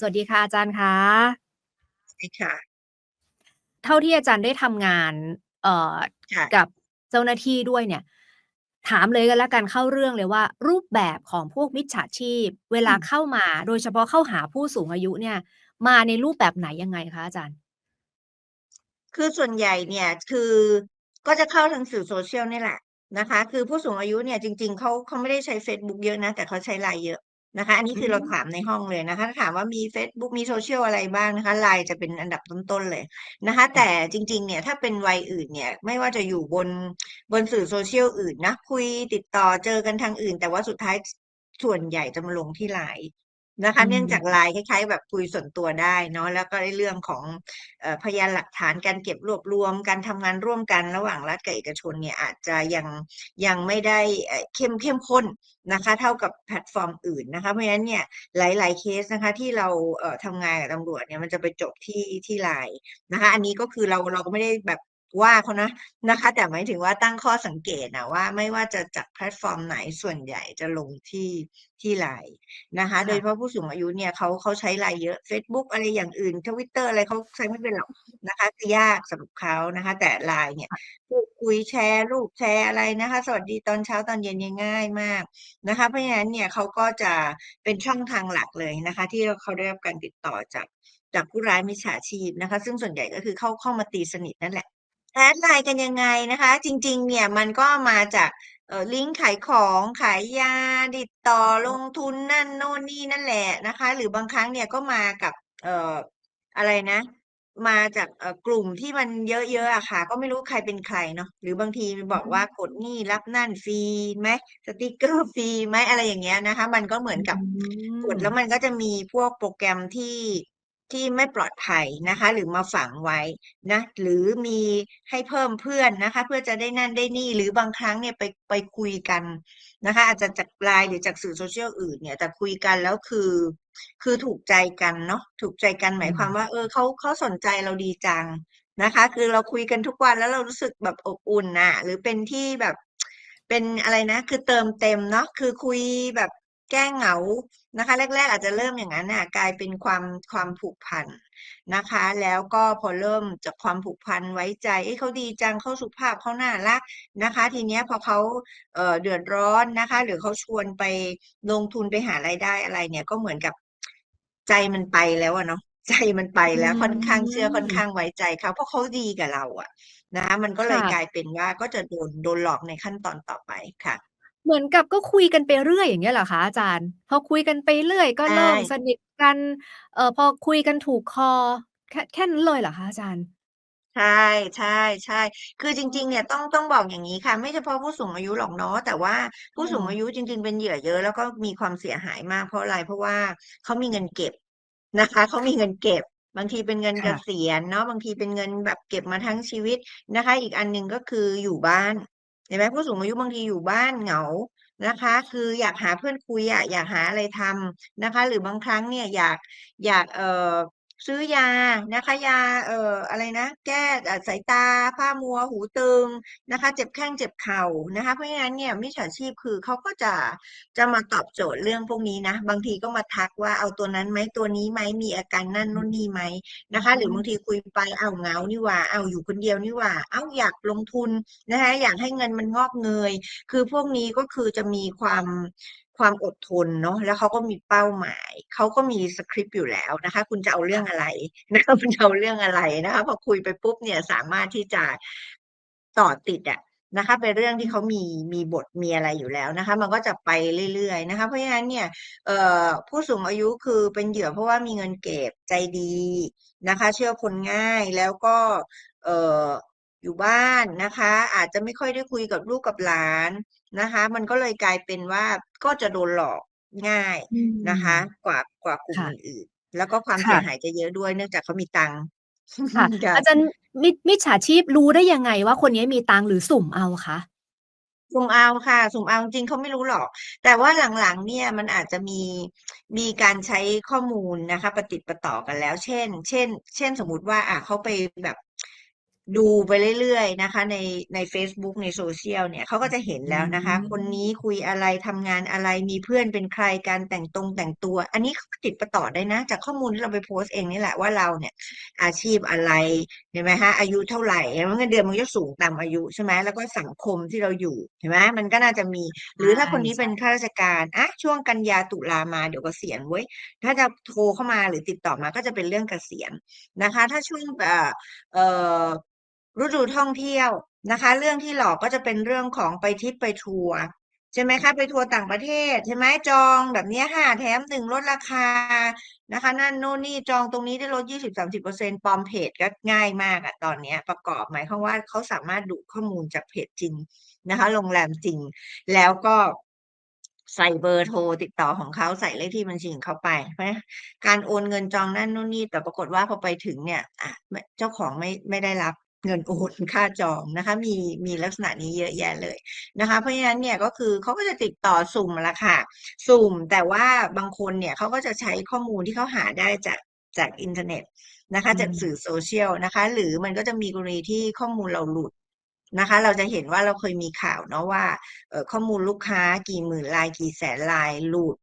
สวัสดีค่ะอาจารย์คะใช่ค่ะ เท่าที่อาจารย์ได้ทำงาน เอ่อค่ะ กับเจ้าหน้าที่ด้วยเนี่ย ถามเลยก็แล้วกันเข้าเรื่องเลยว่า รูปแบบของพวกมิจฉาชีพ เวลาอืม เข้ามา โดยเฉพาะเข้าหาผู้สูงอายุเนี่ย มาในรูปแบบไหนยังไงคะอาจารย์?คือส่วนใหญ่เนี่ย คือก็จะเข้าทางสื่อ Social เนี่ยแหละนะคะ คือผู้สูงอายุเนี่ยจริง ๆเขาเขาไม่ได้ใช้เฟซบุ๊กเยอะนะ แต่เขาใช้ LINE เยอะ นะคะ อันนี้อืคือเราถามในห้องมเลยนะคะถ้าถามว่ามีเฟซบุ๊กมี Social อะไรบ้างนะคะ LINE จะเป็นอันดับต้นๆเลยนะคะคแ่ตะ่จริง ๆ เนี่ยถ้าเป็นวัยอื่นเนี่ย ไม่ว่าจะอยู่บนบนสื่อ Social อื่นนะ คุยติดต่อเจอกันทางอื่น แต่ว่าสุดท้ายสส่วนใหญ่จะมาลงที่ LINE นะคอืะเนื่องจากม LINE คล้ายๆ แบบคุยส่วนตัวได้เนาะแล้วก็ไอ้เรื่องของเอ่อพยานหลักฐานการเก็บรวบรวม การทำงานร่วมกันระหว่างรัฐกับเอกชนเนี่ยอาจจะยังยังไม่ได้เอ่อเข้มเข้มข้นนะคะ เท่ากับแพลตฟอร์มอื่นนะคะเพราะฉะนั้นเนี่ยหลายๆเคสนะคะที่เราเอ่อทำงานกับตำรวจเนี่ยมันจะไปจบที่ที่ LINE นะคะ อันนี้ก็คือเราเราก็ไม่ได้แบบ ว่าเขานะนะคะ แต่หมายถึงว่าตั้งข้อสังเกตอะว่าไม่ว่าจะจากแพลตฟอร์มไหนส่วนใหญ่จะลงที่ที่ LINE นะคะคโดย่เฉะพาะผู้สูงอายุเนี่ยเขาเขาใช้ LINE เยอะเฟซบุ๊กอะไรอย่างอื่น Twitter อะไรเขาใช้ไม่เป็นหรอกนะคะคือยากสำหรับเขานะคะ แต่ LINE เนี่ยค่ะพูดคุยแชร์รูปแชร์อะไรนะคะ สวัสดีตอนเช้าตอนเย็นเนี่ยง่ายมากนะคะ เพราะฉะนั้นเนี่ยเขาก็จะเป็นช่องทางหลักเลยนะคะ ที่เขาได้รับการติดต่อจากจากผู้ร้ายมิจฉาชีพนะคะ ซึ่งส่วนใหญ่ก็คือเข้าเข้ามาตีสนิทนั่นแหละ แอด LINE กันยังไงนะคะ จริง ๆ เนี่ยมันก็มาจากเอ่อลิงก์ขายของขายยาติดต่อลงทุนนั่นโน่นนี่นั่นแหละนะคะ หรือบางครั้งเนี่ยก็มากับเอ่ออะไรนะ มาจากเอ่อกลุ่มที่มันเยอะๆอะค่ะ ก็ไม่รู้ใครเป็นใครเนาะหรือบางทีบอกว่ากดนี่รับนั่นฟรีไหมสติกเกอร์ฟรีไหมอะไรอย่างเงี้ยนะคะ มันก็เหมืออนกับกดแล้วมันก็จะมีพวกโปรแกรมที่ ที่ไม่ปลอดภัยนะคะ หรือมาฝังไว้นะหรือมีให้เพิ่มเพื่อนนะคะ เพื่อจะได้นั่นได้นี่ หรือบางครั้งเนี่ยไปไปคุยกันนะคะ อาจจะจาก LINE หรือจากสื่อ Social อื่นเนี่ยแต่คุยกันแล้วคือ คือถูกใจกันเนาะถูกใจกันอหืมายความมว่า เออเขาเขาสนใจเราดีจังนะคะ คือเราคุยกันทุกวันแล้วเรารู้สึกแบบอบอุ่นน่ะหรือเป็นที่แบบเป็นอะไรนะ คือเติมเต็มเนาะคือคุยแบบ แก้เหงานะคะแรก ๆ อาจจะเริ่มอย่างงั้นน่ะกลายเป็นความความผูกพันนะคะ แล้วก็พอเริ่มจากความผูกพันไว้ใจเอ๊ะเขาดีจังเขาสุภาพเขาน่ารักนะคะ ทีเนี้ยพอเขาเอ่อเดือดร้อนนะคะ หรือเขาชวนไปลงทุนไปหารายได้อะไรเนี่ยก็เหมือนกับใจมันไปแล้วอะเนาะใจมันไปอืแล้วค่อนข้างเชื่อค่อนข้ามงไว้ใจเขาเพราะเขาดีกับเราอะนะคะมันก็คเล่ยกะลายเป็นว่าก็จะโดนโดนหลอกในขั้นตอนต่อไปค่ะ เหมือนกับก็คุยกันไปเรื่อย อย่างเงี้ยเหรอคะอาจารย์?พอคุยกันไปเรื่อย ก็ใชเริ่ม่ สนิทกัน เอ่อ พอคุยกันถูกคอ แค่ แค่นั้นเลยเหรอคะอาจารย์?ใช่ๆๆคือจริง ๆ เนี่ยต้อง ต้องบอกอย่างงี้ค่ะ ไม่เฉพาะผู้สูงอายุหรอกเนาะ แต่ว่าอผู้สูงอาืมยุจริง ๆ เป็นเหยื่อเยอะ แล้วก็มีความเสียหายมาก เพราะอะไร เพราะว่าเขามีเงินเก็บ นะคะ เขามีเงินเก็บ บางทีเป็นเงินคเก่ะ ษียณเนาะ บางทีเป็นเงินแบบเก็บมาทั้งชีวิตนะคะ อีกอันหนึ่ง ก็คืออยู่บ้าน เห็นไหมผู้สูงอายุบางทีอยู่บ้านเหงานะคะ คืออยากหาเพื่อนคุยอะอยากหาอะไรทำนะคะ หรือบางครั้งเนี่ยอยากอยากเอ่อ ซื้อยานะคะยาเอ่ออะไรนะ แก้สายตาพร่ามัวหูตึงนะคะ เจ็บแข้งเจ็บเข่านะคะ เพราะฉะนั้นเนี่ยมิจฉาชีพคือเขาก็จะจะมาตอบโจทย์เรื่องพวกนี้นะ บางทีก็มาทักว่าเอาตัวนั้นไหมตัวนี้ไหมมีอาการนั่นนู่นนี่ไหมนะคะ หรือบางทีคุยไปเอ้าเงานี่ว่าเอ้าอยู่คนเดียวนี่ว่าเอ้าอยากลงทุนนะคะอยากให้เงินมันงอกเงย คือพวกนี้ก็คือจะมีความ ความอดทนเนาะแล้วเขาก็มีเป้าหมาย เขาก็มีสคริปต์อยู่แล้วนะคะ คุณจะเอาเรื่ค่องะอะไรนะคะคุณจะเอาเรื่องอะไรนะคะพอคุยไปปุ๊บเนี่ยสามารถที่จะต่อติดอะนะคะเป็นเรื่องอที่ืเขามมีมีบทมีอะไรอยู่แล้วนะคะ มันก็จะไปเรื่อยๆนะคะ เพราะฉะนั้นเนี่ยเอ่อผู้สูงอายุคือเป็นเหยื่อเพราะว่ามีเงินเก็บใจดีนะคะ เชื่อคนง่ายแล้วก็เอ่ออยู่บ้านนะคะ อาจจะไม่ค่อยได้คุยกับลูกกับหลาน นะคะ มันก็เลยกลายเป็นว่าก็จะโดนหลอกง่ายอืนะคะมกว่ากว่ากลุ่คม่ะ อื่นๆแล้วก็ความคเส่ียะหายจะเยอะด้วยเนื่องจากเขามีตังค์ ค่ะค่อาะจารย์มิจมิจฉาชีพรู้ได้ยังไงว่าคนนี้มีตังค์หรือสุ่มเอาคะ?สุ่มเอาค่ะ สุ่มเอาจริงๆเขาไม่รู้หรอก แต่ว่าหลังๆเนี่ยมันอาจจะมีมีการใช้ข้อมูลนะคะ ประติดประต่อกันแล้ว เช่น เช่น เช่นสมมุติว่าอ่าเขาไปแบบ ดูไปเรื่อยๆนะคะ ในใน Facebook ในโซเชียลเนี่ยเขาก็จะเห็นแล้วนะคะอืมคนนี้คุยอะไรทำงานอะไรมีเพื่อนเป็นใครการแต่งตรงแต่งตัว อันนี้เขาก็ติดประต่อได้นะ จากข้อมูลที่เราไปโพสต์เองนี่แหละว่าเราเนี่ย อาชีพอะไรเห็นไหมฮะอายุเท่าไหร่แล้วเงินเดือนมันก็สูงตามอายุใช่ไหมแล้วก็สังคมที่เราอยู่เห็นไหมมันก็น่าจะมี หรือถ้าคนนี้ใช่เป็นข้าราชการอะช่วงกันยาตุลามาเดี๋ยวเกษียณเว้ยถ้าจะโทรเข้ามาหรือติดต่อมาก็จะเป็นเรื่องเกษียณนะคะ ถ้าช่วงเอ่อเอ่อ ฤดูท่องเที่ยวนะคะ เรื่องที่หลอกก็จะเป็นเรื่องของไปทริปไปทัวร์ใช่ไหมคะไปทัวร์ต่างประเทศใช่ไหมจองแบบนี้ค่ะแถมหนึ่งลดราคานะคะ นั่นโน่นนี่จองตรงนี้ได้ลดยี่สิบสามสิบเปอร์เซ็นต์ปลอมเพจก็ง่ายมากอะตอนนี้ประกอบหมายความว่าเขาสามารถดูข้อมูลจากเพจจริงนะคะ โรงแรมจริง แล้วก็ใส่เบอร์โทรติดต่อของเขาใส่เลขที่บัญชีของเขาไปเพราะการโอนเงินจองนั่นนู่นนี่แต่ปรากฏว่าพอไปถึงเนี่ยอะเจ้าของไม่ไม่ได้รับ เงินโอนค่าจองนะคะมีมีลักษณะนี้เยอะแยะเลยนะคะ เพราะฉะนั้นเนี่ยก็คือเขาก็จะติดต่อสุ่มละค่ะ สุ่มแต่ว่าบางคนเนี่ยเขาก็จะใช้ข้อมูลที่เขาหาได้จากจากอินเทอร์เน็ตนะคะอืมจากสื่อโซเชียลนะคะ หรือมันก็จะมีกรณีที่ข้อมูลเราหลุดนะคะ เราจะเห็นว่าเราเคยมีข่าวเนาะว่าเอ่อข้อมูลลูกค้ากี่หมื่นลายกี่แสนลายหลุด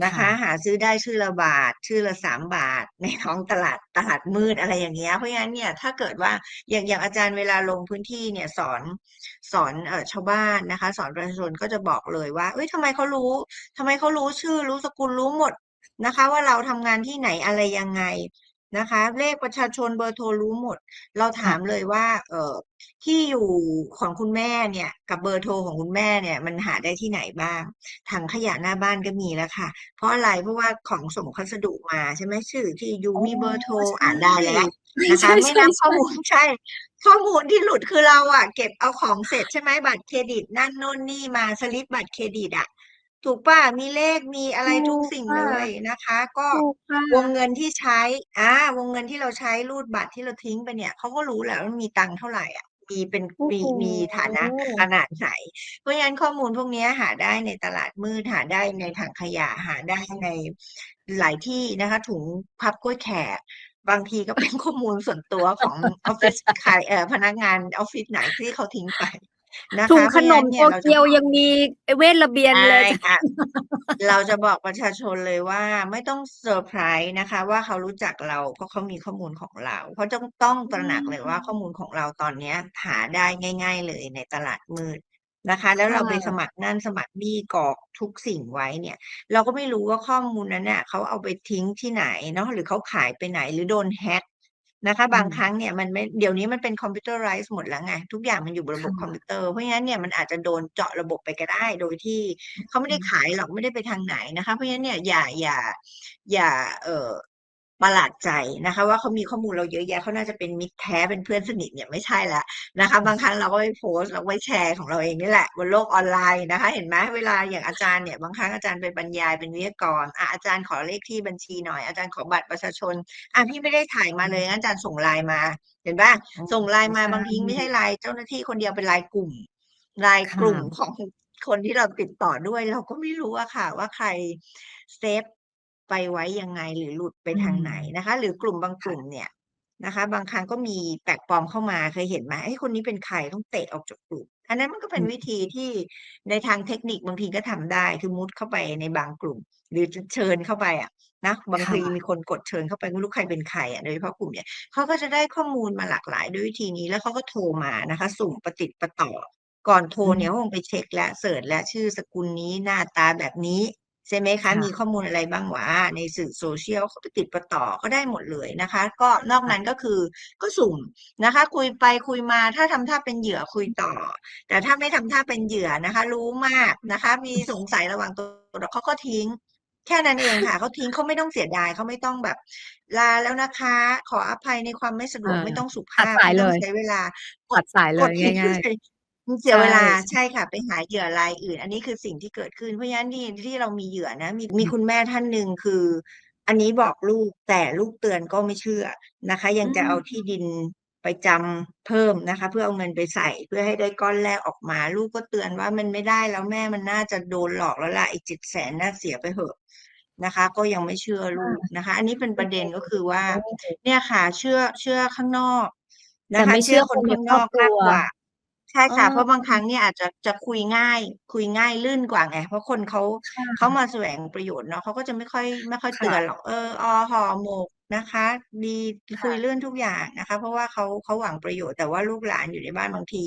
นะคะค่ะหาซื้อได้ชื่อละบาท ชื่อละสามบาท ในท้องตลาดตลาดมืดอะไรอย่างเงี้ยเพราะฉะนั้นเนี่ยถ้าเกิดว่าอย่างอย่างอาจารย์เวลาลงพื้นที่เนี่ยสอนสอนเอ่อชาวบ้านนะคะ สอนประชาชนก็จะบอกเลยว่าเอ้ยทำไมเขารู้ทำไมเขารู้ชื่อรู้สกุลรู้หมดนะคะ ว่าเราทำงานที่ไหนอะไรยังไง นะคะ เลขประชาชนเบอร์โทรรู้หมด เราถามเลยว่า เออที่อยู่ของคุณแม่เนี่ย กับเบอร์โทรของคุณแม่เนี่ย มันหาได้ที่ไหนบ้างถังขยะหน้าบ้านก็มีแล้วค่ะ เพราะอะไรเพราะว่าของส่งพัสดุมาใช่ไหมชื่อที่อยู่มีเบอร์โทรอ่านได้แล้วนะคะใช่ไม่ใช่นับข้อใช่มูลใช่ ข้อมูลที่หลุดคือเราอะเก็บเอาของเสร็จใช่ไหมบัตรเครดิตนั่นโน่นนี่มาสลิปบัตรเครดิตอะ ถูกป่ะมีเลขมีอะไรทุกถูกสิ่งค่ะเลยนะคะ ก็ถูกค่ะวงเงินที่ใช้อ่าวงเงินที่เราใช้รูดบัตรที่เราทิ้งไปเนี่ยเขาก็รู้แหละว่ามีตังค์เท่าไหร่อะมีเป็นโอ้มีโหมีฐานะขนาดไหนเพราะฉะนั้นข้อมูลพวกเนี้ยหาได้ในตลาดมืดหาได้ในถังขยะหาได้ในหลายที่นะคะ ถุงพับกล้วยแขกบางทีก็เป็นข้อมูลส่วนตัวของออฟฟิศใครเอ่อพนักงานออฟฟิศไหนที่เขาทิ้งไป นะถุงคะเพขราะฉะนนั้มนโตเนี่ยเราจะเกียวบอกยังมีเวทระเบียนใช่เลยจ้ะค่ะ เราจะบอกประชาชนเลยว่าไม่ต้องเซอร์ไพรส์นะคะ ว่าเขารู้จักเราเพราะเขามีข้อมูลของเราเขาต้องต้องตระหนักเลยว่าข้อมูลของเราตอนเนี้ยหาได้ง่าย ๆ เลยในตลาดมืดนะคะ แล้วเราไปสค่ะมัครนั่นสมัครนี่กรอกทุกสิ่งไว้เนี่ย เราก็ไม่รู้ว่าข้อมูลนั้นน่ะเขาเอาไปทิ้งที่ไหนเนาะหรือเขาขายไปไหนหรือโดนแฮ็ก นะคะอืบางมครั้งเนี่ยมันไม่เดี๋ยวนี้มันเป็นคอมพิวเตอร์ไรซ์หมดแล้วไงทุกอย่างมันอยู่บนระบบค่ะคอมพิวเตอร์เพราะฉะนั้นเนี่ยมันอาจจะโดนเจาะระบบไปก็ได้ โดยที่เขาไม่ได้ขายหรอกไม่ได้ไปทางไหนนะคะ เพราะฉะนั้นเนี่ยอย่าอย่าอย่าเอ่อ ประหลาดใจนะคะ ว่าเขามีข้อมูลเราเยอะแยะเขาน่าจะเป็นมิตรแท้เป็นเพื่อนสนิทเนี่ยไม่ใช่ละนะคะ บางครั้งเราก็ไปโพสต์เราไปแชร์ของเราเองนี่แหละบนโลกออนไลน์นะคะ เห็นไหมเวลาอย่างอาจารย์เนี่ยบางครั้งอาจารย์ไปบรรยายเป็นวิทยากรอะอาจารย์ขอเลขที่บัญชีหน่อยอาจารย์ขอบัตรประชาชนอะพี่ไม่ได้ถ่ายมาเลยงั้นอาจารย์ส่งไลน์มา เห็นป่ะอ๋อส่งไลน์มาใช่บางทีไม่ใช่ไลน์เจ้าหน้าที่คนเดียวเป็นไลน์กลุ่มไลน์ค่ะกลุ่มของคนที่เราติดต่อด้วย เราก็ไม่รู้อะค่ะ ว่าใครเซฟ ไปไว้ยังไงหรือหลุดไปอืทางมไหนนะคะ หรือกลุ่มบางกค่ะลุ่มเนี่ยนะคะ บางครั้งก็มีแปลกปลอมเข้ามาเคยเห็นไหมไอ้ยคนนี้เป็นใครต้องเตะออกจากกลุ่ม อันนั้นมันก็เป็อืนมวิธีที่ในทางเทคนิคบางทีก็ทำได้คือมุดเข้าไปในบางกลุ่ม หรือเชิญเข้าไปอะนะบางค่ะ ทีมีคนกดเชิญเข้าไปไม่รู้ใครเป็นใครอะโดยเฉพาะกลุ่มเนี่ยเขาก็จะได้ข้อมูลมาหลากหลายด้วยวิธีนี้แล้วเขาก็โทรมานะคะ สุ่มประติดประต่อ ก่อนโทรอืเนี่ยมเขาคงไปเช็คแล้วเสิร์ชแล้วชื่อสกุลนี้หน้าตาแบบนี้ ใช่ไหมคะ ค่ะ มีข้อมูลอะไรบ้างวะในสื่อโซเชียลเขาไปติดประต่อก็ได้หมดเลยนะคะ ก็นอกค่ะ นั้นก็คือก็สุ่มนะคะ คุยไปคุยมาถ้าทำท่าเป็นเหยื่อคุยต่อ แต่ถ้าไม่ทำท่าเป็นเหยื่อนะคะ รู้มากนะคะ มีสงสัยระหว่างตัวเขาก็ทิ้ง แค่นั้นเองค่ะเขาทิ้งเขาไม่ต้องเสียดายเขาไม่ต้องแบบลาแล้วนะคะ ขออภัยในความไม่สะดเอวกอไม่ต้องสุตัดภาพสายไม่เลต้องย ใช้เวลากตัดดสายเลกยดทิ้งง่ายเลย มันเสีๆยใช่เวลาใช่ค่ะ ไปหาเหยื่อรายอื่น อันนี้คือสิ่งที่เกิดขึ้น เพราะฉะนั้นที่ที่เรามีเหยื่อนะ มี มีอืมคุณแม่ท่านหนึ่ง คืออันนี้บอกลูก แต่ลูกเตือนก็ไม่เชื่อนะคะ ยัอืงจะเอาม ที่ดินไปจำเพิ่มนะคะ เพื่อเอาเงินไปใส่ เพื่อให้ได้ก้อนแรกออกมา ลูกก็เตือนว่า มันไม่ได้แล้วแม่ มันน่าจะโดนหลอกแล้วล่ะไอ้เจ็ดแสนน่าเสียไปเหอะ นะคะ ก็ยังไม่เชื่อลูค่ะ กนะคะ อันนี้เป็นปโอ้ระโฮเด็น ก็คือว่าเนี่ยค่ะ เชื่อ เชื่อข้างนอกนะแต่คะไม่เชเชื่ื่่ออคคนนในข้างครอบนอกครัมากวกว่า ใช่เออ ค่ะ เพราะบางครั้งเนี่ยอาจจะ จะคุยง่าย คุยง่ายลื่นกว่าไง เพราะคนเขา ค่เขาะมาแสวงประโยชน์เนาะ เขาก็จะไม่ค่อย ไม่ค่อยคเต่ือนะหรอก เออ ออ ห่อหมกนะคะ ดี คคุ่ยะลื่นทุกอย่างนะคะ เพราะว่าเขา เขาหวังประโยชน์ แต่ว่าลูกหลานอยู่ในบ้านบางที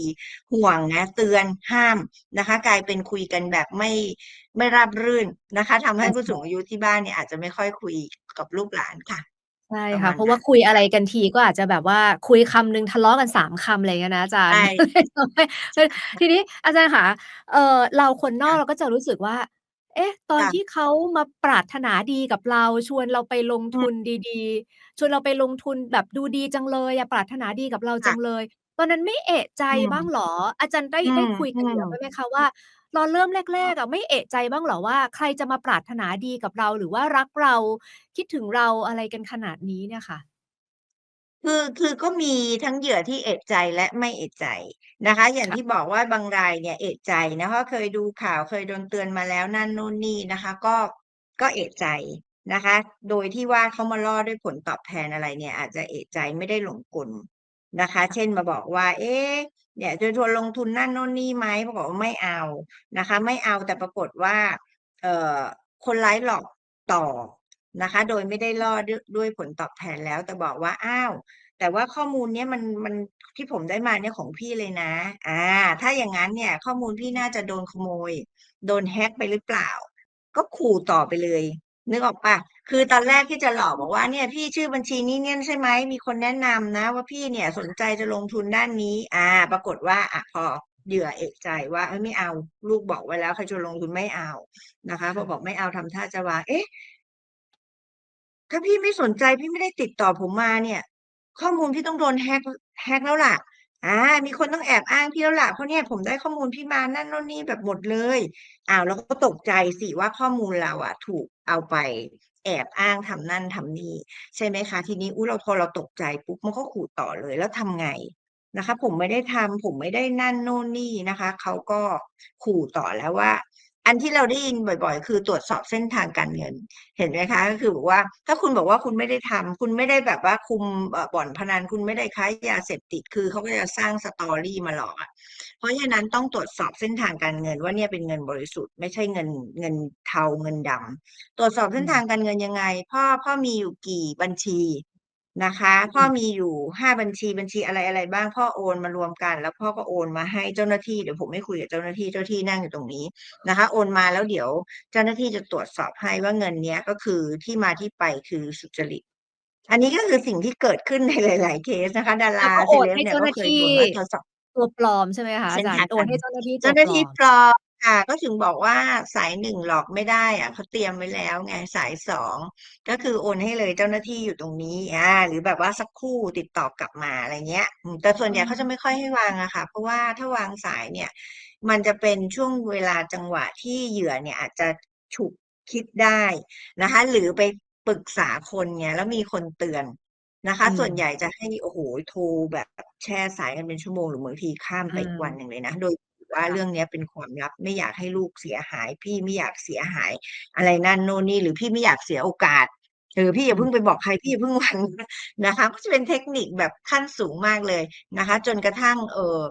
ห่วงนะ เตือนห้ามนะคะ กลายเป็นคุยกันแบบไม่ ไม่ราบรื่นนะคะ ทำให้ผู้สูงอายุที่บ้านเนี่ยอาจจะไม่ค่อยคุยกับลูกหลานค่ะ ใช่คประม่ะาณนเพราะวั่้านคุยอะไรค่ะกันทีก็อาจจะแบบว่าคุยคำหนึ่งทะเลาะกัน 3 คำ อะไรอย่างเงี้ยนะอาจาใชรย์่ทำให้เออใช่ ทีนี้อาจารย์คะเอ่อ เราคนนคอ่กะ เราก็จะรู้สึกว่า เอ๊ะ ตอคน่ที่ะเขามาปรารถนาดีกับเรา ชวนเราไปลงอืมทุนดี ๆ ชวนเราไปลงทุนแบบดูดีจังเลยอะ ปรารถนาดีกับเราคจั่ะ งเลย ตอนนั้นไม่เอะใจอืม บ้างเหรอ?อาจารย์ได้ อืได้คุยกันอยู่ม แล้วบ้างๆไหมคะว่า ตอนเริ่มแรกๆอะไม่เอะใจบ้างเหรอว่า ใครจะมาปรารถนาดีกับเรา หรือว่ารักเรา คิดถึงเราอะไรกันขนาดนี้เนี่ยค่ะ?คือคือก็มีทั้งเหยื่อที่เอะใจและไม่เอะใจนะคะ อย่างค่ทะี่บอกว่าบางรายเนี่ยเอะใจนะเพราะเคยดูข่าวเคยโดนเตือนมาแล้วนั่นนู่นนี่นะคะ ก็ก็เอะใจนะคะ โดยที่ว่าเขามาล่อด้วยผลตอบแทนอะไรเนี่ย อาจจะเอะใจไม่ได้หลงกล นะคะค่เะช่นมาบอกว่า เอ๊ะเนี่ยจะชวนลงทุนนั่นโน่นนี่ไหมปรากฏว่าไม่เอานะคะ ไม่เอาแต่ปรากฏว่า เอ่อคนร้ายหลอกต่อนะคะ โดยไม่ได้ล่อด้วยด้วยผลตอบแทนแล้วแต่บอกว่า"อ้าวแต่ว่าข้อมูลเนี้ยมันมันที่ผมได้มาเนี่ยของพี่เลยนะอาถ้าอย่างงั้นเนี่ย ข้อมูลพี่น่าจะโดนขโมย โดน hack ไปหรือเปล่า?"ก็ขู่ต่อไปเลย นึกออกปล่า?คือตอนแรกที่จะหลอกบอกว่า"เนี่ยพี่ชื่อบัญชีนี้เนี่ยใช่ไหม?มีคนแนะนำนะ ว่าพี่เนี่ยสนใจจะลงทุนด้านนี้"อ่า ปรากฏว่าอะพอเหยื่อเอะใจว่า"เฮ้ยไม่เอาลูกบอกไว้แล้วใครชวนลงทุนไม่เอา"นะคะพอบอกไม่เอาทำท่าจะว่า เอ๊ะ ถ้าพี่ไม่สนใจพี่ไม่ได้ติดต่อผมมาเนี่ย ข้อมูลพี่ต้องโดน hack ล hack แล้วล่ะ อามีคนต้องแอบอ้างพี่แล้วล่ะเพราะเนี่ยผมได้ข้อมูลพี่มานั่นโน่นนี่แบบหมดเลยอ้าวเราก็ตกใจสิว่าข้อมูลเราอะถูกเอาไปแอบอ้างทำนั่นทำนี่ใช่ไหมคะ ทีนี้อุ้ยเราพอเราตกใจปุ๊บมันก็ขู่ต่อเลยแล้วทำไงนะคะ ผมไม่ได้ทำผมไม่ได้นั่นโน่นนี่นะคะเขาก็ขู่ต่อแล้วว่า อันที่เราได้ยินบ่อยๆ คือตรวจสอบเส้นทางการเงิน เห็นไหมคะ ก็คือแบบว่า ถ้าคุณบอกว่าคุณไม่ได้ทำคุณไม่ได้แบบว่าคุมบ่อนพนันคุณไม่ได้ค้ายาเสพติดคือเขาก็จะสร้าง story มาหลอกอะเพราะฉะนั้นต้องตรวจสอบเส้นทางการเงิน ว่าเนี่ยเป็นเงินบริสุทธิ์ไม่ใช่เงินเงินเทาเงินดำตรวจสอบเส้นทางการเงินยังไง พ่อพ่อมีอยู่กี่บัญชี นะคะอืมพ่อมีอยู่5บัญชีบัญชีอะไรๆบ้างพ่อโอนมารวมกัน แล้วพ่อก็โอนมาให้เจ้าหน้าที่เดี๋ยวผมให้คุยกับเจ้าหน้าที่เจ้าหน้าที่นั่งอยู่ตรงนี้นะคะ โอนมาแล้วเดี๋ยวเจ้าหน้าที่จะตรวจสอบให้ว่าเงินเนี้ยก็คือที่มาที่ไปคือสุจริต อันนี้ก็คือสิ่งที่เกิดขึ้นในหลาย ๆ เคสนะคะ ดาแรล้าวก็โเอนใหซเลบ้เนเีจ่้ยาหน้าทก็เคยี่โดนว่าตรวจสอบตัวปลอมใช่ไหมคะเอสา้นจารย์?โอทางกนารใหเ้งเจิ้นาหน้าที่เตจ้ัาหน้าวปลอมที่ปลอม ค่ะ ก็ถึงบอกว่าสาย1หลอกไม่ได้อะเขาเตรียมไว้แล้วไงสาย2ก็คือโอนให้เลยเจ้าหน้าที่อยู่ตรงนี้อาหรือแบบว่าสักครู่ติดต่อกลับมาอะไรเงี้ยอืมแต่ส่วนใหญ่เขาจะไม่ค่อยให้วางอะค่ะ เพราะว่าถ้าวางสายเนี่ย มันจะเป็นช่วงเวลาจังหวะที่เหยื่อเนี่ยอาจจะฉุกคิดได้นะคะ หรือไปปรึกษาคนไงแล้วมีคนเตือนนะคอืะส่วนใหมญ่จะให้โอ้โฮโทรแบบแช่สายกันเป็นชั่วโมงหรือบางทีข้ามอไปอีกวันาหนึ่งเลยนะโดยถือ ว่าค่เรื่ะองเนี้ยเป็นความลับไม่อยากให้ลูกเสียหาย พี่ไม่อยากเสียหาย อะไรนั่นโน่นนี่หรือพี่ไม่อยากเสียโอกาสเออพี่ออย่ืาเพิ่มงไปบอกใครพี่อย่าเพิ่งวางนะนะคะก็จะเป็นเทคนิคแบบขั้นสูงมากเลยนะคะ จนกระทั่งเอ่อ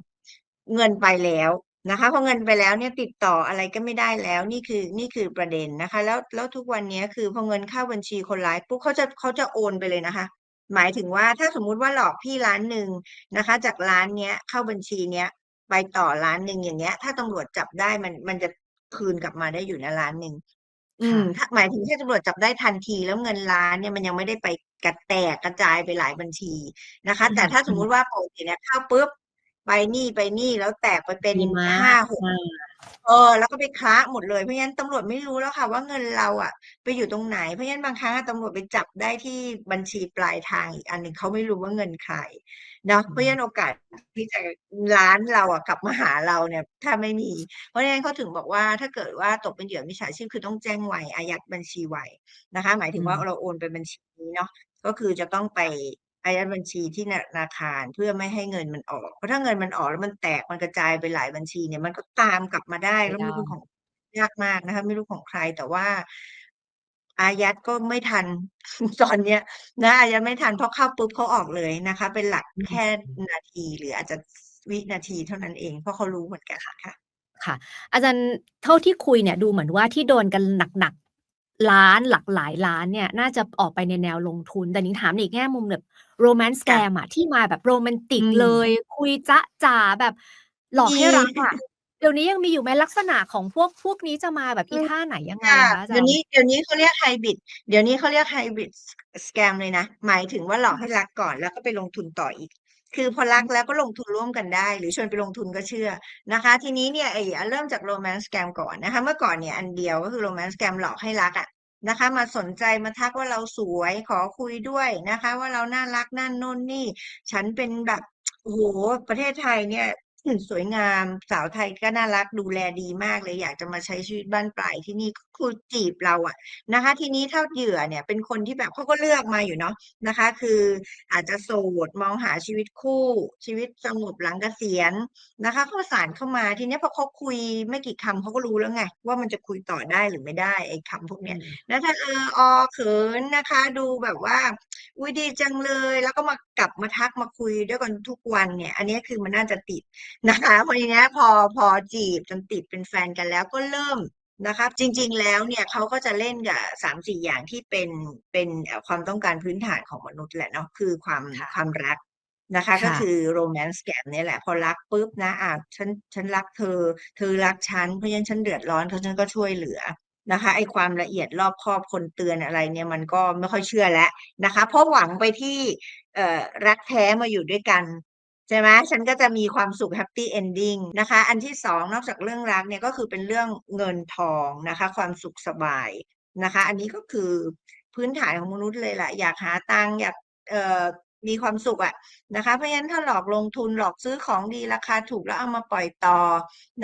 เงินไปแล้วนะคะพอเงินไปแล้วเนี่ยติดต่ออะไรก็ไม่ได้แล้ว นี่คือนี่คือประเด็นนะคะ แล้วแล้วทุกวันเนี้ยคือพอเงินเข้าบัญชีคนร้ายปุ๊บเขาจะเขาจะโอนไปเลยนะคะ หมายถึงว่าถ้าสมมุติว่าหลอกพี่1,000,000นะคะ จากร้านเนี้ยเข้าบัญชีเนี้ย ไปต่อ1,000,000อย่างเงี้ย ถ้าตำรวจจับได้มันมันจะคืนกลับมาได้อยู่นะ1,000,000อืค่มะถ้าหมายถึงถ้าตำรวจจับได้ทันที แล้วเงิน1,000,000เนี่ยมันยังไม่ได้ไปกระแตกกระจายไปหลายบัญชีนะคอืะแต่ถ้าสอๆมมุติว่าปกติเนี่ยเข้าปุ๊บ ไปนี่ๆแล้วแตกไปเป็นดีมาก5-6อาเออ แล้วก็ไปคละหมดเลย เพราะงั้นตำรวจไม่รู้แล้วค่ะว่าเงินเราอะไปอยู่ตรงไหน เพราะงั้นบางครั้งอะตำรวจไปจับได้ที่บัญชีปลายทางอีกอันหนึ่งเขาไม่รู้ว่าเงินใครเนาะอืเพราะฉะนั้นมโอกาสที่จะร้านเราอะกลับมาหาเราเนี่ยแทบไม่มี เพราะฉะนั้นเขาถึงบอกว่าถ้าเกิดว่าตกเป็นเหยื่อมิจฉาชีพคือต้องแจ้งไวอายัดบัญชีไวนะคะ หมายอถึืงว่ามเราโอนไปบัญชีนี้เนาะก็คือจะต้องไปอายัดบัญชีที่ธนาคารเพื่อไม่ให้เงินมันออก เพราะถ้าเงินมันออกแล้วมันแตกมันกระจายไปหลายบัญชีเนี่ยมันก็ตามกลับมาได้ไมแ่ไดล้วไม่รู้เป็น้ของยากมากนะคะไม่รู้ของใครแต่ว่า อายัดก็ไม่ทันตอนเนี้ยนะอายัดไม่ทันเพราะเข้าปุ๊บเขาออกเลยนะคะ เป็นหลักอืมแค่นาทีหรืออาจจะวินาทีเท่านั้นเอง เพราะเขารู้เหมือนกันค่ะ ค่ะ อาจารย์เท่าที่คุยเนี่ยดูเหมือนว่าที่โดนกันหนักๆล้านหลักหลายล้านเนี่ย น่าจะออกไปในแนวลงทุน แต่นิ้งถามในอีกแง่มุมแบบ Romance ค่ะ Scam อะที่มาแบบโรแมนติอืกมเลย คุยจ๊ะจ๋าแบบหลอกมีให้รักอะเดี๋ยวนี้ยังมีอยู่ไหมลักษณะของพวกพวกนี้จะมาแบบอือีมท่าไหนยังไงค่ะอะคะอาเดี๋จายวรนี้ย์?เดี๋ยวนี้เขาเรียก Hybrid เดี๋ยวนี้เขาเรียก Hybrid s Scam เลยนะ หมายถึงว่าหลอกให้รักก่อนแล้วก็ไปลงทุนต่ออีก คือพอรัอืกมแล้วก็ลงทุนร่วมกันได้ หรือชวนไปลงทุนก็เชื่อนะคะ ทีนี้เนี่ยไอ้อ่าเริ่มจาก Romance Scam ก่อนนะคะ เมื่อก่อนเนี่ยอันเดียวก็คือ Romance Scam หลอกให้รักอะนะคะมาสนใจมาทักว่าเราสวยขอคุยด้วยนะคะ ว่าเราน่ารักนั่นโน่นนี่ ฉันเป็นแบบโอ้โฮประเทศไทยเนี่ยอืม สวยงาม สาวไทยก็น่ารักดูแลดีมากเลย อยากจะมาใช้ชีวิตบ้านปลายที่นี่คือจีบเราอะนะคะ ทีนี้ถ้าเหยื่อเนี่ยเป็นคนที่แบบเขาก็เลือกมาอยู่เนาะนะคะ คืออาจจะโสดมองหาชีวิตคู่ชีวิตสงบหลังเกษียณนะคะเขาประสานเข้ามาทีเนี้ยพอเขาคุยไม่กี่คำเขาก็รู้แล้วไง ว่ามันจะคุยต่อได้หรือไม่ได้ไอ้คำพวกอืเนี้ยมแล้วถ้าเออออเขินนะคะ ดูแบบว่าอุ๊ยดีจังเลย แล้วก็มากลับมาทักมาคุยด้วยกันทุกวันเนี่ย อันเนี้ยคือมันน่าจะติดนะคะพอทีเนี้ยพอพอจีบจนติดเป็นแฟนกันแล้วก็เริ่ม นะคะจริงๆแล้วเนี่ยเขาก็จะเล่นกับ3-4อย่างที่เป็นเป็นเอ่อความต้องการพื้นฐานของมนุษย์แหละเนาะคือความค่ะความรักนะคะคก็่ะคือ Romance Scam เนี่ยแหละ พอรักปุ๊บนะอ่าฉันฉันรักเธอ เธอรักฉันเพราะฉะนั้นฉันเดือดร้อนเพราะฉันก็ช่วยเหลือนะคะไอ้ความละเอียดรอบคอบคนเตือนอะไรเนี่ยมันก็ไม่ค่อยเชื่อแล้วนะคะ เพราะหวังไปที่เอ่อรักแท้มาอยู่ด้วยกัน ใช่ไหมฉันก็จะมีความสุข Happy Ending นะคะ อันที่2นอกจากเรื่องรักเนี่ยก็คือเป็นเรื่องเงินทองนะคะ ความสุขสบายนะคะ อันนี้ก็คือพื้นฐานของมนุษย์เลยแหละอยากหาตังค์อยากเอ่อมีความสุขอะนะคะ เพราะฉะนั้นถ้าหลอกลงทุนหลอกซื้อของดีราคาถูกแล้วเอามาปล่อยต่อ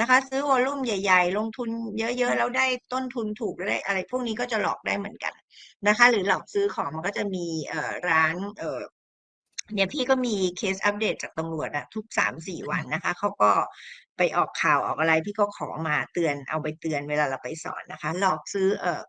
นะคะ ซื้อวอลลุ่มใหญ่ ๆ ลงทุนเยอะๆแล้วได้ต้นทุนถูกแล้วได้อะไรพวกนี้ก็จะหลอกได้เหมือนกันนะคะ หรือหลอกซื้อของมันก็จะมีเอ่อร้านเอ่อ เนี่ยพี่ก็มีเคสอัปเดตจากตำรวจอะทุก3-4ค่วัะนนะคะเขาก็ไปออกข่าวออกอะไรพี่ก็ขอมาเตือนเอาไปเตือนเวลาเราไปสอนนะคะ หลอกซื้อเอ่อ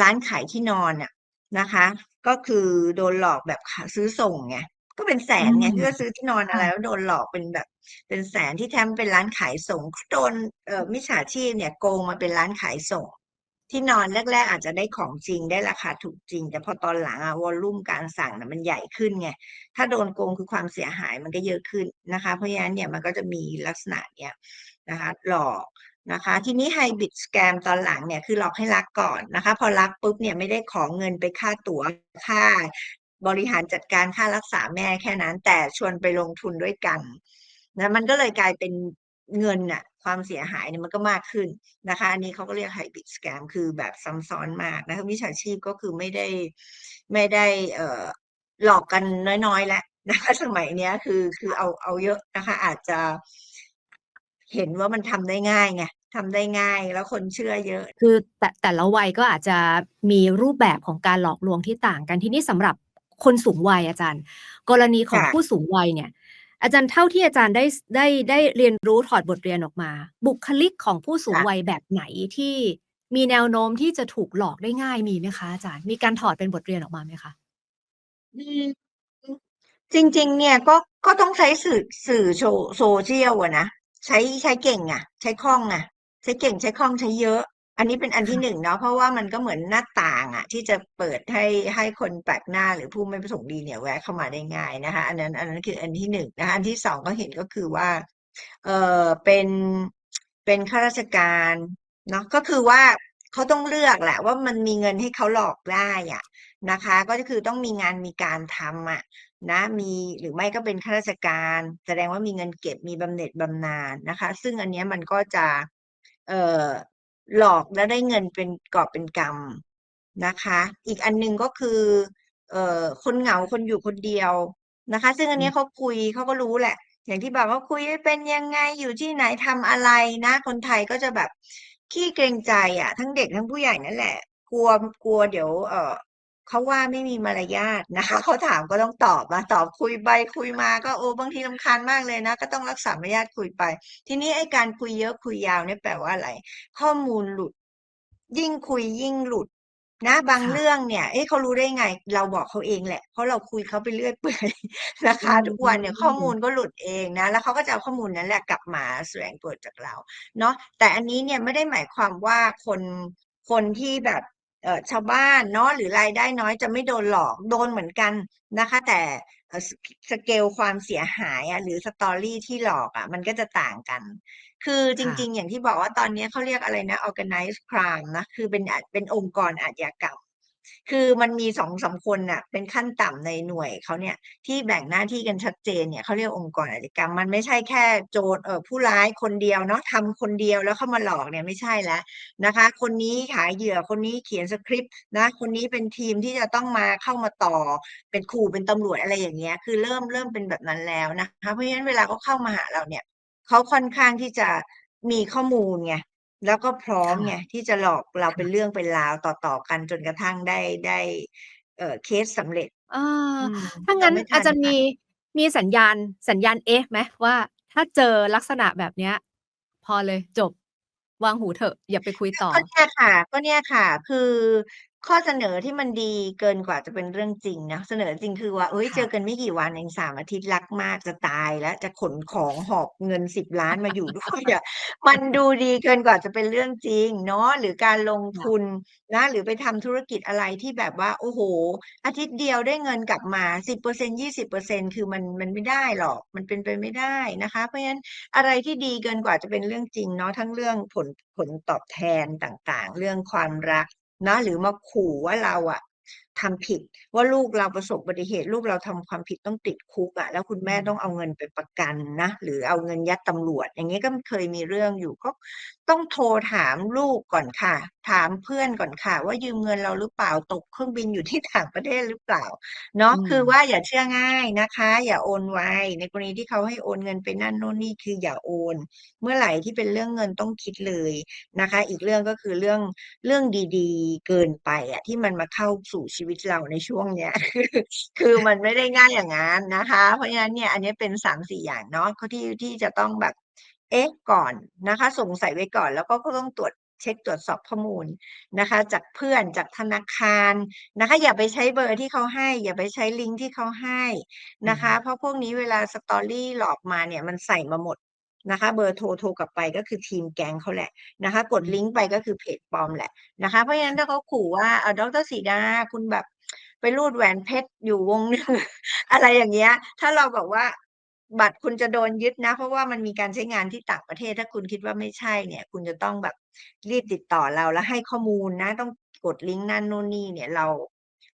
ร้านขายที่นอนน่ะนะคะ ก็คือโดนหลอกแบบขซื้อส่งไงก็เป็นแสอืนมไงพี่ก็ซื้อที่นอนคอะ่ไระแล้วโดนหลอกเป็นแบบ เป็นแสนที่แท้มันเป็นร้านขายส่งก็โดนเอ่อมิจฉาชีพเนี่ยโกงมาเป็นร้านขายส่ง ที่นอนแรก ๆ อาจจะได้ของจริงได้ราคาถูกจริง แต่พอตอนหลังอะวอลลุ่มการสั่งนะมันใหญ่ขึ้นไงถ้าโดนโกงคือความเสียหายมันก็เยอะขึ้นนะคะ เพราะฉะนั้นเนี่ยมันก็จะมีลักษณะเนี้ยนะคะหลอกนะคะทีนี้ Hybrid Scam ตอนหลังเนี่ยคือหลอกให้รักก่อนนะคะ พอรักปุ๊บเนี่ยไม่ได้ขอเงินไปค่าตั๋วค่าบริหารจัดการค่ารักษาแม่แค่นั้น แต่ชวนไปลงทุนด้วยกันนะมันก็เลยกลายเป็น เงินน่ะความเสียหายเนี่ยมันก็มากขึ้นนะคะ อันนี้เขาก็เรียก Hybrid Scam คือแบบซ้ำซ้อนมากนะคะมิจฉาชีพก็คือไม่ได้ไม่ได้เอ่อหลอกกันน้อยๆแล้วนะคะสมัยเนี้ยคือคือค่ะเอาเอาเยอะนะคะ อาจจะเห็นว่ามันทำได้ง่ายไงทำได้ง่ายแล้วคนเชื่อเยอะ คือแต่แต่ละวัยก็อาจจะมีรูปแบบของการหลอกลวงที่ต่างกันทีนี้สำหรับคนสูงวัยอาจารย์ กรณีขคอง่ะผู้สูงวัยเนี่ย อาจารย์เท่าที่อาจารย์ได้สได้ได้เรียนรู้ถอดบทเรียนออกมา บุคลิกของผู้สูคง่ะวัยแบบไหนที่มีแนวโน้มที่จะถูกหลอกได้ง่ายมีไหมคะอาจารย์มีการถอดเป็นบทเรียนออกมาไหมคะ?อืมอือจริง ๆ เนี่ยก็ก็ต้องใช้สื่อสื่อโช social อะนะใช้ใช้เก่งอะใช้คล่องอะใช้เก่งใช้คล่องใช้เยอะ อันนี้เป็นอันคที่่ะ1เนาะเพราะว่ามันก็เหมือนหน้าต่างอะที่จะเปิดให้ให้คนแปลกหน้าหรือผู้ไม่ประสงค์ดีเนี่ยแวะเข้ามาได้ง่ายนะคะ อันนั้น อันนั้นคืออันที่1นะคะอันที่2ก็เห็นก็คือว่า เออเป็นเป็นข้าราชการเนาะก็คือว่าเขาต้องเลือกแหละว่ามันมีเงินให้เขาหลอกได้อะนะคะ ก็คือต้องมีงานมีการทำอะนะมีหรือไม่ก็เป็นข้าราชการ แสดงว่ามีเงินเก็บมีบำเหน็จบำนาญนะคะ ซึ่งอันเนี้ยมันก็จะเอ่อ หลอกแล้วได้เงินเป็นกอบเป็นกำนะคะ อีกอันหนึ่งก็คือเอ่อคนเหงาคนอยู่คนเดียวนะคะ ซึ่งอันอืมเนี้ยเขาคุยเขาก็รู้แหละ อย่างที่บอกว่าคุยเป็นยังไงอยู่ที่ไหนทำอะไรนะ คนไทยก็จะแบบขี้เกรงใจอะทั้งเด็กทั้งผู้ใหญ่นั่นแหละ กลัวกลัวเดี๋ยวเอ่อ เขาว่าไม่มีมารยาทนะคะเขาถามก็ต้องตอบอะตอบคุยไปคุยมาก็โอ้บางทีรำคาญมากเลยนะ ก็ต้องรักษามารยาทคุยไป ทีนี้ไอ้การคุยเยอะคุยยาวเนี่ยแปลว่าอะไร ข้อมูลหลุด ยิ่งคุยยิ่งหลุดนะบางค่ะเรื่องเนี่ย เอ๊ะเขารู้ได้ไง เราบอกเขาเองแหละ เพราะเราคุยเขาไปเรื่อยเปื่อยนะอืคะทุกวันเนี่ยข้อมูลมก็หลุดเองนะ แล้วเขาก็จะเอาข้อมูลนั้นแหละกลับมาแสวงผลจากเรา เนาะแต่อันนี้เนี่ยไม่ได้หมายความว่าคนคนที่แบบเอ่อ ชาวบ้านเนาะหรือรายได้น้อยจะไม่โดนหลอกโดนเหมือนกันนะคะ แต่เอ่อสสเกลความเสียหายอะหรือ story ที่หลอกอะมันก็จะต่างกัน คือจค่ะริง ๆ อย่างที่บอกว่าตอนเนี้ยเขาเรียกอะไรนะ Organized Crime นะคือเป็นอาเป็นองค์กรอาชญากรรม คือมันมี2-3คนน่ะเป็นขั้นต่ำในหน่วยเขาเนี่ยที่แบ่งหน้าที่กันชัดเจนเนี่ยเขาเรียกองค์กรอาชญากรรม มันไม่ใช่แค่โจรเออผู้ร้ายคนเดียวเนาะทำคนเดียวแล้วเข้ามาหลอกเนี่ยไม่ใช่แล้วนะคะ คนนี้หายเหยื่อคนนี้เขียนสคริปต์นะคนนี้เป็นทีมที่จะต้องมาเข้ามาต่อเป็นขู่เป็นตำรวจอะไรอย่างเงี้ยคือเริ่มเริ่มเป็นแบบนั้นแล้วนะคะเพราะฉะนั้นเวลาเขาเข้ามาหาเราเนี่ยเขาค่อนข้างที่จะมีข้อมูลไง แล้วก็พร้อมค่ะ ไงที่จะหลอกเราค่เป็นะ เรื่องเป็นราวต่อ ๆ กันจนกระทั่งได้ ได้ เอ่อ เคสสำเร็จ เออ อืม ถ้าเรงั้นไม่อาทัจจะนมีมีสัญญาณ สัญญาณ เอ๊ะ ไหมว่า ถ้าเจอลักษณะแบบเนี้ย พอเลย จบ วางหูเถอะ อย่าไปคุยก็ ต่อ ก็เนี่ยค่ะ ก็เนี่ยค่ะ คือ ข้อเสนอที่มันดีเกินกว่าจะเป็นเรื่องจริงนะเสนอจริงคือว่าเฮ้ยคเจ่อะกันไม่กี่วันเอง3อาทิตย์รักมากจะตายแล้วจะขนของหอบเงิน10ล้านมาอยู่ด้วยอะมันดูดีเกินกว่าจะเป็นเรื่องจริง เนาะหรือการลงค่ทุนนะหรือไปทำธุรกิจอะไรที่แบบว่า โอ้โฮอาทิตย์เดียวได้เงินกลับมา10% 20%คือมันมันไม่ได้หรอกมันเป็นไปไม่ได้นะคะ เพราะฉะนั้นอะไรที่ดีเกินกว่าจะเป็นเรื่องจริงเนาะทั้งเรื่องผลผลตอบแทนต่างๆ เรื่องความรัก นะหรือมาขู่ว่าเราอะทำผิดว่าลูกเราประสบอุบัติเหตุ ลูกเราทำความผิดต้องติดคุกอะแล้วคุณอืแม่ต้องมเอาเงินไปประกันนะ หรือเอาเงินยัดตำรวจ อย่างงี้ก็เคยมีเรื่องอยู่ก็ ต้องโทรถามลูกก่อนค่ะ ถามเพื่อนก่อนค่ะ ว่ายืมเงินเราหรือเปล่าตกเครื่องบินอยู่ที่ต่างประเทศหรือเปล่าเนาะอืคือม ว่าอย่าเชื่อง่ายนะคะ อย่าโอนไวในกรณีที่เขาให้โอนเงินไปนั่นนู่นนี่คืออย่าโอน เมื่อไหร่ที่เป็นเรื่องเงินต้องคิดเลยนะคะ อีกเรื่องก็คือเรื่องเรื่องดี ๆ เกินไปอะที่มันมาเข้าสู่ชีวิตเราในช่วงเนี้ย คือคือมันไม่ได้ง่ายอย่างงั้นนะคะ เพราะฉะนั้นเนี่ยอันนี้เป็น3-4อย่างเนาะข้อที่ที่จะต้องแบบ เอ๊ะก่อนนะคะ สงสัยไว้ก่อนแล้วก็ก็ต้องตรวจเช็กตรวจสอบข้อมูลนะคะ จากเพื่อนจากธนาคารนะคะ อย่าไปใช้เบอร์ที่เขาให้ อย่าไปใช้ลิงก์ที่เขาให้อืนะคะมเพราะพวกนี้เวลา story หลอกมาเนี่ยมันใส่มาหมดนะคะ เบอร์โทรโทรกลับไปก็คือทีมแก๊งเขาแหละนะคะ กดอืมลิงก์ไปก็คือเพจปลอมแหละนะคะ เพราะฉะนั้นถ้าเขาขู่ว่าเอ่อดร.ศรีดาคุณแบบไปรูดแหวนเพชรอยู่วงหนึ่งอะไรอย่างเงี้ย ถ้าเราบอกว่า บัตรคุณจะโดนยึดนะ เพราะว่ามันมีการใช้งานที่ต่างประเทศ ถ้าคุณคิดว่าไม่ใช่เนี่ย คุณจะต้องแบบรีบติดต่อเราแล้วให้ข้อมูลนะ ต้องกดลิงก์นั่นนู่นนี่เนี่ยเรา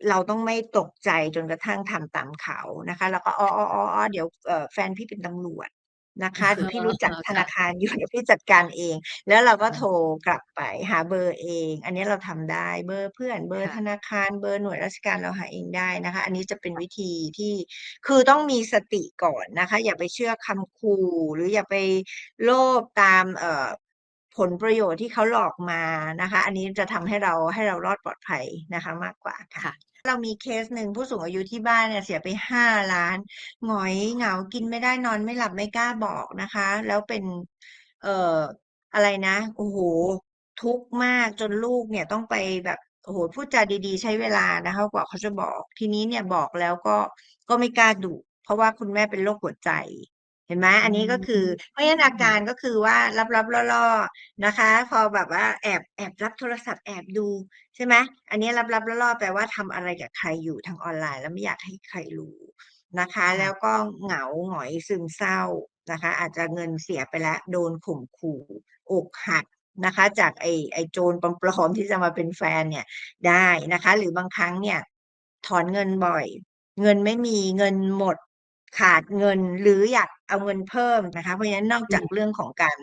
เราต้องไม่ตกใจจนกระทั่งทำตามเขานะคะ แล้วก็อ๋ออ๋ออ๋อเดี๋ยวเอ่อแฟนพี่เป็นตำรวจ นะคะเดี๋ยวพี่รู้จักธค่นาะคารอยู่เดี๋ยวพี่จัดการเอง แล้วเราก็ค่โทระกลับไปหาเบอร์เอง อันนี้เราทำได้เบอร์เพื่อนเบอคร์่ธะนาคารเบอร์หน่วยราชการเราหาเองได้นะคะ อันนี้จะเป็นวิธีที่คือต้องมีสติก่อนนะคะ อย่าไปเชื่อคำขู่หรืออย่าไปโลภตามเอ่อผลประโยชน์ที่เขาหลอกมานะคะ อันนี้จะทำให้เราให้เรารอดปลอดภัยนะคะมากกว่าค่ะค่ะ เรามีเคสหนึ่งผู้สูงอายุที่บ้านเนี่ยเสียไป5,000,000หงอยเหงากินไม่ได้นอนไม่หลับไม่กล้าบอกนะคะ แล้วเป็น เอ่ออะไรนะโอ้โฮทุกข์มากจนลูกเนี่ยต้องไปแบบโอ้โฮพูดจาดีๆ ใช้เวลานะคะกว่าเขาจะบอก ทีนี้เนี่ยบอกแล้วก็ก็ไม่กล้าดุเพราะว่าคุณแม่เป็นโรคหัวใจ เห็นไหมอือันนี้ก็คือ เพราะฉะนั้นอาการมก็คือว่าลับๆล่อๆนะคะ พอแบบว่าแอบแอบรับโทรศัพท์แอบดูใช่ไหมอันนี้ลับๆล่อๆแปลว่าทำอะไรกับใครอยู่ทางออนไลน์ แล้วไม่อยากให้ใครรู้นะคะค่แล้ะวก็เหงาหงอยซึมเศร้านะคะ อาจจะเงินเสียไปแล้วโดนข่มขู่อกหักนะคะ จากไอ้ไอ้โจรปลอมๆที่จะมาเป็นแฟนเนี่ยได้นะคะ หรือบางครั้งเนี่ยถอนเงินบ่อย เงินไม่มีเงินหมด ขาดเงินหรืออยากเอาเงินเพิ่มนะคะ เพราะฉะนั้นนอกอืมจากเรื่องของการ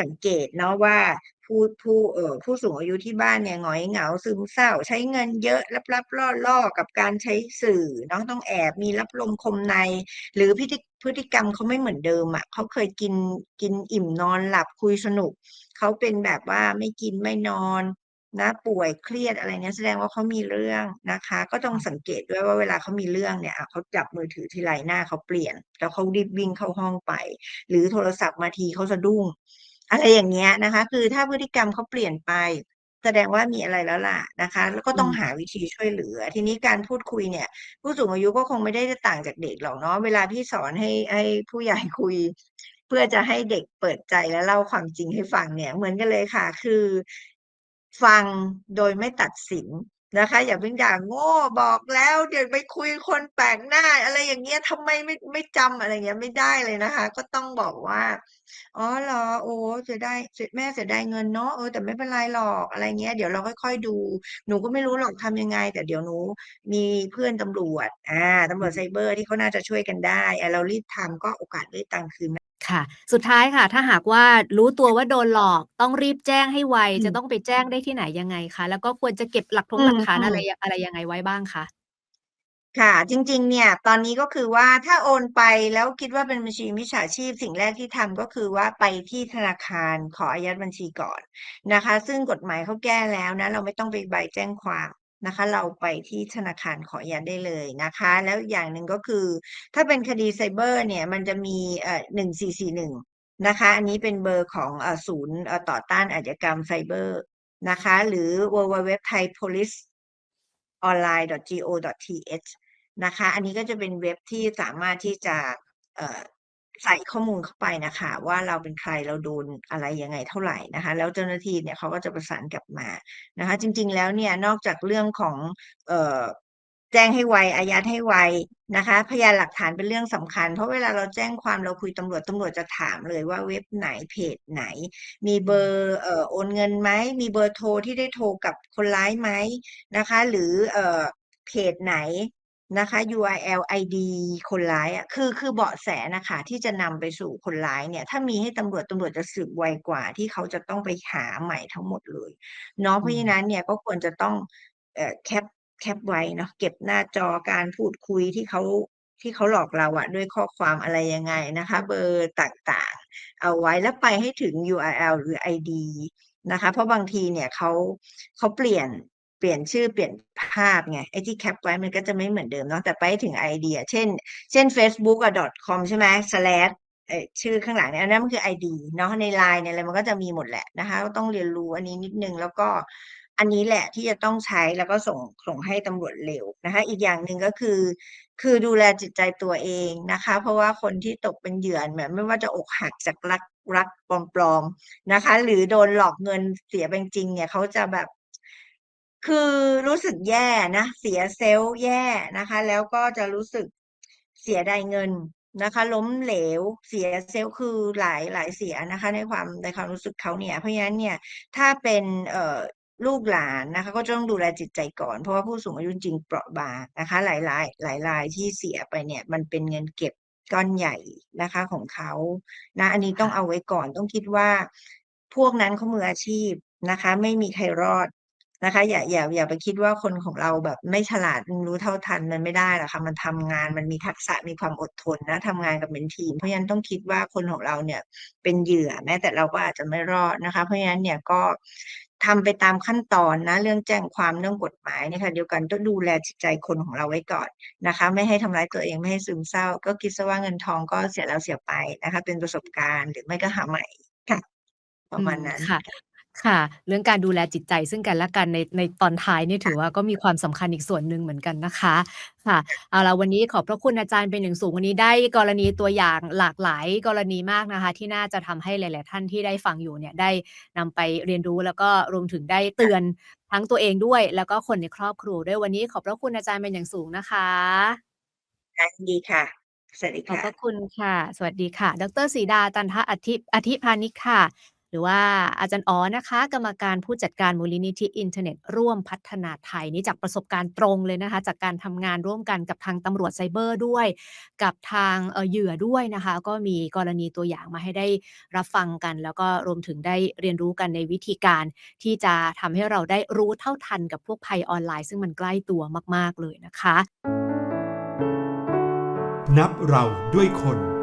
สังเกตเนาะว่าผู้ผู้เอ่อผู้สูงอายุที่บ้านเนี่ยหงอยเหงาซึมเศร้า ใช้เงินเยอะลับๆล่อๆกับการใช้สื่อเนาะต้องแอบมีลับลมคมใน หรือพิธิพฤติกรรมเขาไม่เหมือนเดิมอะเขาเคยกินกินอิ่มนอนหลับคุยสนุกเขาเป็นแบบว่าไม่กินไม่นอน นะป่วยเครียดอะไรเงี้ยแสดงว่าเขามีเรื่องนะคะ ก็ต้อคง่ะสังเกตด้วยว่าเวลาเขามีเรื่องเนี่ยอ่าเขาจับมือถือทีไรหน้าเขาเปลี่ยน แล้วเขารีบวิ่งเข้าห้องไป หรือโทรศัพท์มาทีเขาสะดุ้ง อะไรอย่างเงี้ยนะคะ คือถ้าพฤติกรรมเขาเปลี่ยนไป แสดงว่ามีอะไรแล้วล่ะนะคะ แล้วก็อืต้องมหาวิธีช่วยเหลือ ทีนี้การพูดคุยเนี่ย ผู้สูงอายุก็คงไม่ได้ต่างจากเด็กหรอกเนาะเวลาพี่สอนให้ให้ผู้ใหญ่คุยเพื่อจะให้เด็กเปิดใจและเล่าความจริงให้ฟังเนี่ย เหมือนกันเลยค่ะ คือ ฟังโดยไม่ตัดสินนะคะ อย่าเพิ่งด่า"โง่บอกแล้วอย่าไปคุยคนแปลกหน้า"อะไรอย่างเงี้ย"ทำไมไม่ไม่จำ"อะไรเงี้ยไม่ได้เลยนะคะ ก็ต้องบอกว่า"อ๋อเหรอ?โอ้เสียดายเสียแม่เสียดายเงินเนาะเออแต่ไม่เป็นไรหรอก"อะไรเงี้ย"เดี๋ยวเราค่อยๆดู หนูก็ไม่รู้หรอกทำยังไง แต่เดี๋ยวหนูมีเพื่อนตำรวจอ่าตำรวจไซเบอร์ที่เขาน่าจะช่วยกันได้อาเรารีบทำก็โอกาสได้ตังค์คืน ค่ะ สุดท้ายค่ะ ถ้าหากว่ารู้ตัวว่าโดนหลอกต้องรีบแจ้งให้ไว อืจะม ต้องไปแจ้งได้ที่ไหนยังไงคะ?แล้วก็ควรจะเก็บหลักทอืงหลักฐานอะม ไรๆยอะไรยังไงไว้บ้างคะ?ค่ะ จริง ๆ เนี่ย ตอนนี้ก็คือว่า ถ้าโอนไปแล้วคิดว่าเป็นบัญชีมิจฉาชีพ สิ่งแรกที่ทำ ก็คือว่าไปที่ธนาคารขออายัดบัญชีก่อนนะคะ ซึ่งกฎหมายเขาแก้แล้วนะ เราไม่ต้องไปใบแจ้งความ นะคะ เราไปที่ธนาคารขออายัดได้เลยนะคะ แล้วอย่างหนึ่งก็คือ ถ้าเป็นคดีไซเบอร์เนี่ยมันจะมีเอ่อ1441นะคะ อันนี้เป็นเบอร์ของเอ่อศูนย์เอ่อต่อต้านอาชญากรรมไซเบอร์นะคะ หรือ www.thaipoliceonline.go.th นะคะ อันนี้ก็จะเป็นเว็บที่สามารถที่จะ ใส่ข้อมูลเข้าไปนะค่ะว่าเราเป็นใครเราโดนอะไรยังไงเท่าไหร่นะคะ แล้วเจ้าหน้าที่เนี่ยเขาก็จะประสานกลับมานะคะ จริง ๆ แล้วเนี่ยนอกจากเรื่องของเอ่อแจ้งให้ไวอายัดให้ไวนะคะ พยานหลักฐานเป็นเรื่องสำคัญ เพราะเวลาเราแจ้งความเราคุยตำรวจตำรวจจะถามเลยว่าเว็บไหนเพจไหน มีเบอร์เอ่อโอนเงินไหมมีเบอร์โทรที่ได้โทรกับคนร้ายไหมนะคะ หรือเอ่อเพจไหน นะคะ URL ID คนร้ายอะคือคือเบาะแสน่ะค่ะที่จะนำไปสู่คนร้ายเนี่ย ถ้ามีให้ตำรวจตำรวจจะสืบไวกว่า ที่เขาจะต้องไปหาใหม่ทั้งหมดเลยเนาะเพอืราะฉะมนั้นเนี่ยก็ควรจะต้องเอ่อแคปแคปไว้เนาะเก็บหน้าจอการพูดคุยที่เขาที่เขาหลอกเราอะด้วยข้อความอะไรยังไงนะคะ เบอร์ต่างๆ เอาไว้แล้วไปให้ถึง URL หรือ ID นะคะ เพราะบางทีเนี่ยเขาเขาเปลี่ยน เปลี่ยนชื่อเปลี่ยนภาพไงไอ้ที่แคปไว้มันก็จะไม่เหมือนเดิมเนาะแต่ไปถึง ID อะเช่น เช่นเฟซบุ๊กอะ .com ใช่ไหมสลชไอชื่อข้างหลังเนี่ยอันนั้นมันคือ ID เนาะใน LINE ในอะไรมันก็จะมีหมดแหละนะคะก็ต้องเรียนรู้อันนี้นิดนึงแล้วก็อันนี้แหละที่จะต้องใช้แล้วก็ส่งส่งให้ตำรวจเร็วนะคะ อีกอย่างหนึ่งก็คือ คือดูแลจิตใจตัวเองนะคะ เพราะว่าคนที่ตกเป็นเหยื่อแบบไม่ว่าจะอกหักจากรักรักปลอมๆนะคะ หรือโดนหลอกเงินเสียไปจริงเนี่ยเขาจะแบบ คือรู้สึกแย่นะ เสีย self แย่นะคะ แล้วก็จะรู้สึกเสียดายเงินนะคะ ล้มเหลว เสีย self คือหลายหลายเสียนะคะ ในความในความรู้สึกเขาเนี่ย เพราะฉะนั้นเนี่ยถ้าเป็นเอ่อลูกหลานนะคะ ก็จะต้องดูแลจิตใจก่อน เพราะว่าผู้สูงอายุจริงๆเปราะบางนะคะ หลายรายหลายรายที่เสียไปเนี่ย มันเป็นเงินเก็บก้อนใหญ่นะคะของเขานะอันนี้ต้คอง่ะเอาไว้ก่อนต้องคิดว่า พวกนั้นเขามืออาชีพนะคะ ไม่มีใครรอด นะคะ อย่าอย่าอย่าไปคิดว่าคนของเราแบบไม่ฉลาดรู้เท่าทันมันไม่ได้หรอกค่ะมันทำงานมันมีทักษะมีความอดทนนะทำงานกันเป็นทีม เพราะฉะนั้นต้องคิดว่าคนของเราเนี่ยเป็นเหยื่อแม้แต่เราก็อาจจะไม่รอดนะคะ เพราะฉะนั้นเนี่ยก็ทำไปตามขั้นตอนนะ เรื่องแจ้งความเรื่องกฎหมายในขณะเดียวกันต้องดูแลจิตใจคนของเราไว้ก่อนนะคะ ไม่ให้ทำร้ายตัวเองไม่ให้ซึมเศร้า ก็คิดเสียว่าเงินทองก็เสียแล้วเสียไปนะคะ เป็นประสบการณ์หรือไม่ก็หาใหม่ค่ะปรอืะมาณมนั้นค่ะ ค่ะค่ะ เรื่องการดูแลจิตใจซึ่งกันและกันในในตอนท้ายนี่ถือว่าก็มีความสำคัญอีกส่วนหนึ่งเหมือนกันนะคะ ค่ะค่ะเอาล่ะวันนี้ขอบพระคุณอาจารย์เป็นอย่างสูงวันนี้ได้กรณีตัวอย่างหลากหลายกรณีมากนะคะ ที่น่าจะทำให้หลาย ๆ ท่านที่ได้ฟังอยู่เนี่ยได้นำไปเรียนรู้แล้วก็รวมถึงได้เตือนทั้งตัวเองด้วย แล้วก็คนในครอบครัวด้วยวันนี้ขอบพระคุณอาจารย์เป็นอย่างสูงนะคะ ค่ะยินดีค่ะ สวัสดีคขอบ่พระะคุณค่ะ สวัสดีค่ะ ดร.ศรีดา ตันทอธิอธิพานิชค่ะ หรือว่าอาจารย์อ๋อนะคะ กรรมการผู้จัดการมูลนิธิอินเทอร์เน็ต ร่วมพัฒนาไทยนี่จากประสบการณ์ตรงเลยนะคะ จากการทำงานร่วมกันกับทางตำรวจไซเบอร์ด้วย กับทางเอเหยื่อด้วยนะคะ ก็มีกรณีตัวอย่างมาให้ได้รับฟังกัน แล้วก็รวมถึงได้เรียนรู้กันในวิธีการ ที่จะทำให้เราได้รู้เท่าทันกับพวกภัยออนไลน์ ซึ่งมันใกล้ตัวมาก ๆเลยนะคะ นับเราด้วยคน